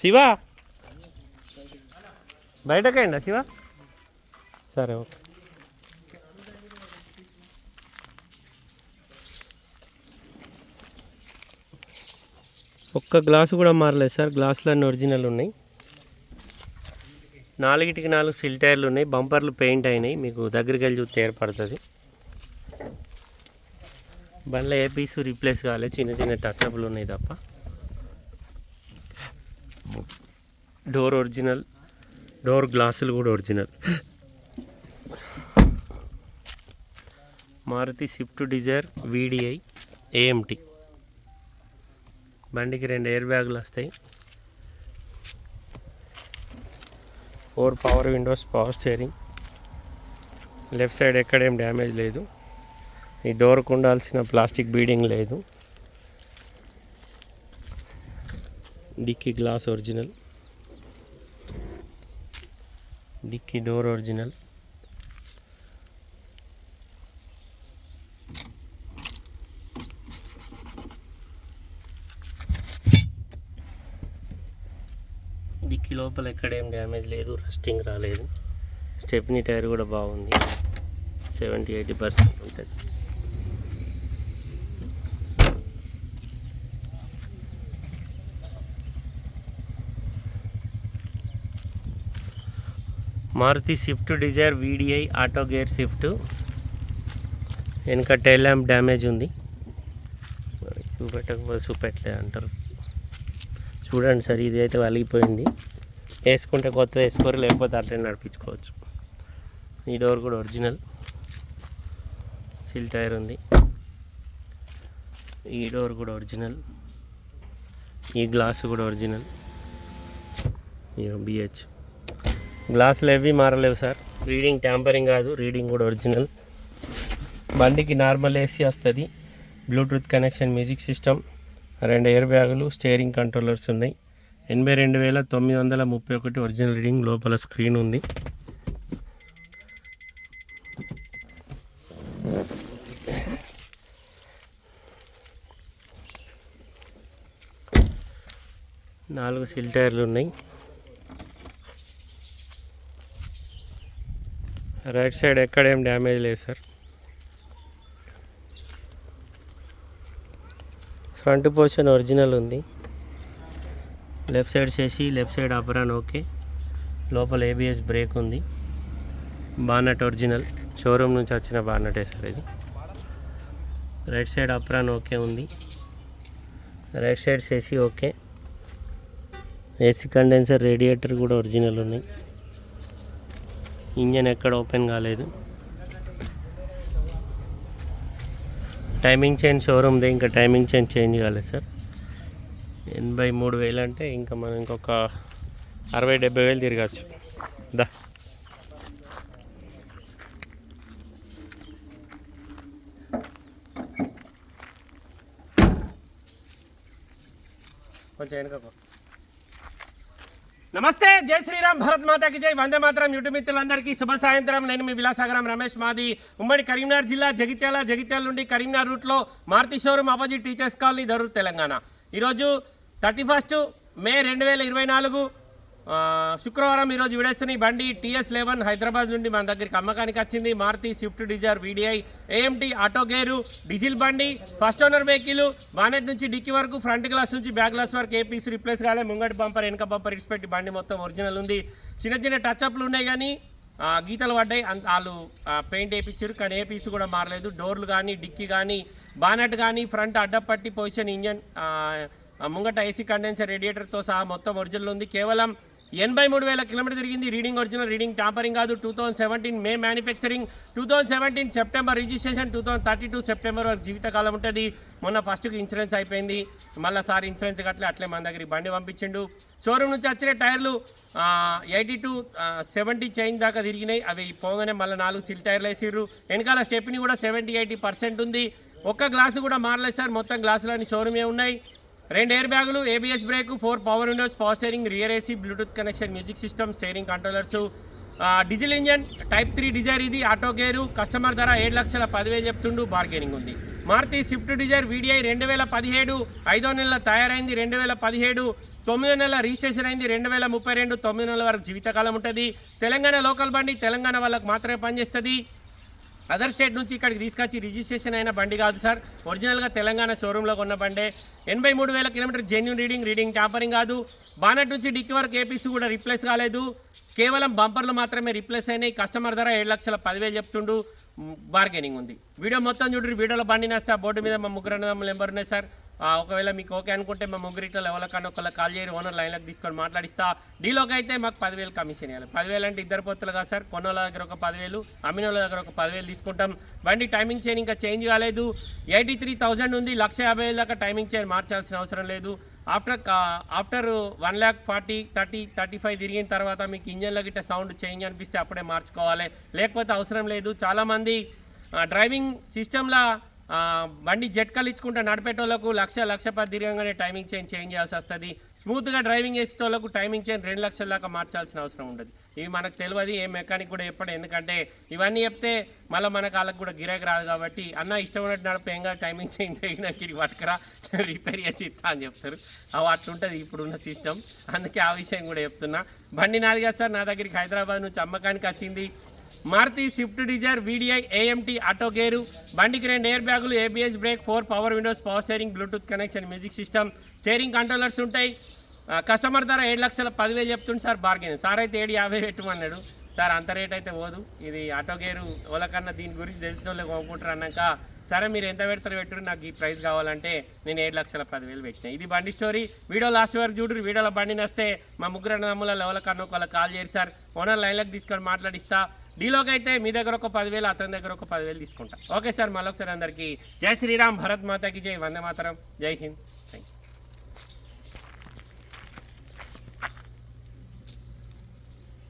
శివ? బయటకండి శివ. సరే ఓకే. ఒక్క గ్లాసు కూడా మారలేదు సార్ గ్లాసులన్నీ ఒరిజినల్ ఉన్నాయి. నాలుగిటికి నాలుగు సిల్ టైర్లు ఉన్నాయి బంపర్లు పెయింట్ అయినాయి మీకు దగ్గరికి వెళ్ళి చూస్తే ఏర్పడుతుంది. బండ్లో ఏ పీసు రీప్లేస్ కాలేదు చిన్న చిన్న టచ్అప్లు ఉన్నాయి తప్ప. డోర్ ఒరిజినల్ డోర్ గ్లాసులు కూడా original Maruti Swift Dzire VDI AMT బండికి రెండు ఎయిర్ బ్యాగులు వస్తాయి. Four power windows power steering left side ఎక్కడేం damage లేదు. ఈ డోర్కు ఉండాల్సిన ప్లాస్టిక్ బీడింగ్ లేదు. Dicky glass original dicky door original dicky లోపల ఎక్కడేం డ్యామేజ్ లేదు రస్టింగ్ రాలేదు. స్టెప్నీ టైర్ కూడా బాగుంది. సెవెంటీ ఎయిటీ పర్సెంట్ ఉంటుంది. Maruti Swift Dzire VDI auto gear Swift. వెనుక టైల్ ల్యాంప్ డ్యామేజ్ ఉంది. చూపెట్టకపోతే చూపెట్టలే అంటారు. చూడండి సార్ ఇది అయితే వలిగిపోయింది వేసుకుంటే కొత్త వేసుకోరు లేకపోతే అట్లనే నడిపించుకోవచ్చు. ఈ డోర్ కూడా ఒరిజినల్. సిల్ టైర్ ఉంది. ఈ డోర్ కూడా ఒరిజినల్. ఈ గ్లాస్ కూడా ఒరిజినల్. బిహెచ్. గ్లాసులు ఏవి మారలేవు సార్. రీడింగ్ ట్యాంపరింగ్ కాదు రీడింగ్ కూడా ఒరిజినల్. బండికి నార్మల్ ఏసీ వస్తుంది. బ్లూటూత్ కనెక్షన్ మ్యూజిక్ సిస్టమ్ రెండు ఎయిర్ బ్యాగులు స్టీరింగ్ కంట్రోలర్స్ ఉన్నాయి. ఎనభై రెండు వేల తొమ్మిది వందల ముప్పై ఒకటి ఒరిజినల్ రీడింగ్ లోపల స్క్రీన్ ఉంది. నాలుగు సిల్ టైర్లు ఉన్నాయి. రైట్ సైడ్ ఎక్కడేం డ్యామేజ్ లేదు సార్. ఫ్రంట్ పోర్షన్ ఒరిజినల్ ఉంది. లెఫ్ట్ సైడ్ చేసి లెఫ్ట్ సైడ్ అపరాన్ ఓకే. లోపల ఏబిఎస్ బ్రేక్ ఉంది. Bonnet original. షోరూమ్ నుంచి వచ్చిన బానటే సార్ ఇది. రైట్ సైడ్ అప్రాన్ ఓకే ఉంది. రైట్ సైడ్ చేసి ఓకే. ఏసీ కండెన్సర్ రేడియేటర్ కూడా ఒరిజినల్ ఉన్నాయి. ఇంజన్ ఎక్కడ ఓపెన్ కాలేదు. టైమింగ్ చైన్ షోరూమ్దే ఇంకా టైమింగ్ చైన్ చేంజ్ కాలేదు సార్. ఎనభై మూడు వేలు అంటే ఇంకా మనం ఇంకొక అరవై డెబ్బై వేలు తిరగచ్చు. దా. కొంచెం వెనుకకు నమస్తే జై శ్రీరామ్ భరత్ మాతాకి జై. వందే మాత్రం యూట్యూబ్ మిత్రులందరికీ శుభ సాయంత్రం. నేను మీ విలాసాగరం రమేష్ మాది. ఉమ్మడి కరీంనగర్ జిల్లా జగిత్యాల జగిత్యాల నుండి కరీంనగర్ రూట్లో Maruti showroom opposite teachers colony Darur Telangana. ఈరోజు థర్టీ ఫస్ట్ మే రెండు వేల ఇరవై నాలుగు శుక్రవారం ఈరోజు విడేస్తున్న ఈ బండి టీఎస్ లెవెన్ హైదరాబాద్ నుండి మన దగ్గరికి అమ్మకానికి వచ్చింది. Maruti Swift Dzire VDI AMT auto gear diesel బండి ఫస్ట్ ఓనర్ వెహికల్ బానెట్ నుంచి డిక్కీ వరకు ఫ్రంట్ గ్లాస్ నుంచి బ్యాక్ గ్లాస్ వరకు ఏ పీస్ రిప్లేస్ కాలే ముంగటి బంపర్ వెనక బంపర్ ఇడిచిపెట్టి బండి మొత్తం ఒరిజినల్ ఉంది. చిన్న చిన్న టచ్అప్లు ఉన్నాయి కానీ గీతలు పడ్డాయి. అంత వాళ్ళు పెయింట్ వేయించారు కానీ ఏ పీస్ కూడా మారలేదు. డోర్లు కానీ డిక్కీ కానీ బానెట్ కానీ ఫ్రంట్ అడ్డపట్టి పొజిషన్ ఇంజన్ ముంగట ఏసీ కండెన్సర్ రేడియేటర్తో సహా మొత్తం ఒరిజినల్ ఉంది. కేవలం ఎనభై మూడు వేల కిలోమీటర్ తిరిగింది. రీడింగ్ ఒరిజినల్ రీడింగ్ టాంపరింగ్ కాదు. Two thousand seventeen May manufacturing two thousand seventeen September registration. Two thousand thirty two September వరకు జీవితకాలం ఉంటుంది. మొన్న ఫస్ట్కి ఇన్సూరెన్స్ అయిపోయింది. మళ్ళీ సార్ ఇన్సూరెన్స్ కట్టలే అట్లే మన దగ్గరికి బండి పంపించిండు. షోరూమ్ నుంచి వచ్చిన టైర్లు ఎయిటీ టు సెవెంటీ చేంజ్ దాకా తిరిగినాయి. అవి పోగానే మళ్ళీ నాలుగు సిల్ టైర్లు వేసిర్రు. వెనకాల స్టెప్ని కూడా సెవెంటీ ఎయిటీ పర్సెంట్ ఉంది. ఒక్క గ్లాసు కూడా మారలేదు సార్. మొత్తం గ్లాసులన్నీ షోరూమే ఉన్నాయి. రెండు ఎయిర్ బ్యాగులు ABS brake four power windows power steering rear AC Bluetooth connection music system steering controllers diesel engine type three Dzire ఇది ఆటో గేరు కస్టమర్ ధర ఏడు లక్షల పదివేలు చెప్తుండు బార్గెనింగ్ ఉంది. మారుతి స్విఫ్ట్ డిజైర్ వీడిఐ రెండు వేల పదిహేడు ఐదో నెలల తయారైంది రెండు వేల పదిహేడు తొమ్మిదో నెలల రిజిస్ట్రేషన్ అయింది రెండు వేల ముప్పై రెండు తొమ్మిది నెలల వరకు జీవితకాలం ఉంటుంది. తెలంగాణ లోకల్ బండి తెలంగాణ వాళ్ళకు మాత్రమే పనిచేస్తుంది. అదర్ స్టేట్ నుంచి ఇక్కడికి తీసుకొచ్చి రిజిస్ట్రేషన్ అయిన బండి కాదు సార్. ఒరిజినల్గా తెలంగాణ షోరూంలో కొన్న బండే. ఎనభై మూడు వేల kilometre genuine reading reading tampering కాదు. బానట్ నుంచి డిక్కి వరకు ఏపీస్ కూడా రిప్లేస్ కాలేదు. కేవలం బంపర్లు మాత్రమే రిప్లేస్ అయినాయి. కస్టమర్ ధర ఏడు లక్షల పదివేలు చెప్తుండు. బార్గెనింగ్ ఉంది. వీడియో మొత్తం చూడండి. వీడియోలో బండి నేస్తే ఆ బోర్డు మీద మా ముగ్గురు నెంబర్ ఉన్నాయి సార్. ఒకవేళ మీకు ఓకే అనుకుంటే మా ముగ్గురిట్లో ఎవరికన్నా ఒకళ్ళ కాల్ చేయరు ఓనర్ లైన్లోకి తీసుకొని మాట్లాడిస్తా. డీలోకి అయితే మాకు పదివేలు కమిషన్ ఇవ్వాలి పదివేలు అంటే ఇద్దరు పొత్తులు కాదు సార్. కొన్నోళ్ళ దగ్గర ఒక పదివేలు అమ్మినోళ్ళ దగ్గర ఒక పదివేలు తీసుకుంటాం. బండి టైమింగ్ చైన్ ఇంకా చేంజ్ కాలేదు. ఎయిటీ త్రీ థౌజండ్ ఉంది. లక్ష యాభై వేలు దాకా టైమింగ్ చైన్ మార్చాల్సిన అవసరం లేదు. After after one lakh forty thirty thirty five తిరిగిన తర్వాత మీకు ఇంజన్లో గిట్ట సౌండ్ చేంజ్ అనిపిస్తే అప్పుడే మార్చుకోవాలి. లేకపోతే అవసరం లేదు. చాలామంది డ్రైవింగ్ సిస్టంలో బండి జట్కలు ఇచ్చుకుంటే నడిపేటోళ్ళకు లక్ష లక్ష పది తిరగంగానే టైమింగ్ చైన్ చేంజ్ చేయాల్సి వస్తుంది. స్మూత్గా డ్రైవింగ్ చేసేటోళ్ళకు టైమింగ్ చైన్ రెండు లక్షల దాకా మార్చాల్సిన అవసరం ఉండదు. ఇవి మనకు తెలియదు ఏ మెకానిక్ కూడా చెప్పడం. ఎందుకంటే ఇవన్నీ చెప్తే మళ్ళీ మనకు వాళ్ళకి కూడా గిరాక్ రాదు కాబట్టి అన్న ఇష్టం ఉన్నట్టు నడిపే టైమింగ్ చైన్ తెగినాక ఇది పట్టుకురా రిపేర్ చేసి ఇస్తా అని చెప్తారు. అవి అట్లుంటుంది ఇప్పుడున్న సిస్టమ్. అందుకే ఆ విషయం కూడా చెప్తున్నా. బండి నాది కదా సార్ నా దగ్గరికి హైదరాబాద్ నుంచి అమ్మకానికి వచ్చింది. Maruti Swift Dzire VDI AMT auto gear బండికి రెండు ఎయిర్ బ్యాగులు ABS brake four power windows power steering Bluetooth connection music system steering controllers ఉంటాయి. కస్టమర్ ధర ఏడు లక్షల పదివేలు చెప్తుంది సార్ బార్గెన్ సార్ అయితే ఏడు యాభై పెట్టమన్నాడు. సార్ అంత రేట్ అయితే పోదు. ఇది ఆటో గేరు వాళ్ళకన్నా దీని గురించి తెలిసిన వాళ్ళు కొనుక్కుంటారు అన్నాక సరే మీరు ఎంత పెడతారు పెట్టరు నాకు ఈ ప్రైస్ కావాలంటే నేను ఏడు లక్షల పదివేలు పెట్టిన. ఇది బండి స్టోరీ వీడియో లాస్ట్ వరకు చూడరు వీడియోలో బండి నస్తే మా ముగ్గురు అన్నదమ్ముల ఎవరికన్నా కన్నా ఒకళ్ళ కాల్ చేయరు సార్ ఓనర్ లైన్లకు తీసుకొని మాట్లాడిస్తా. డీలోకి అయితే మీ దగ్గర ఒక పదివేలు అతని దగ్గర ఒక పదివేలు తీసుకుంటా. ఓకే సార్ మళ్ళొకసారి అందరికీ జై శ్రీరామ్ భరత్ మాతాకి జై వందే మాతరం. జై హింద్.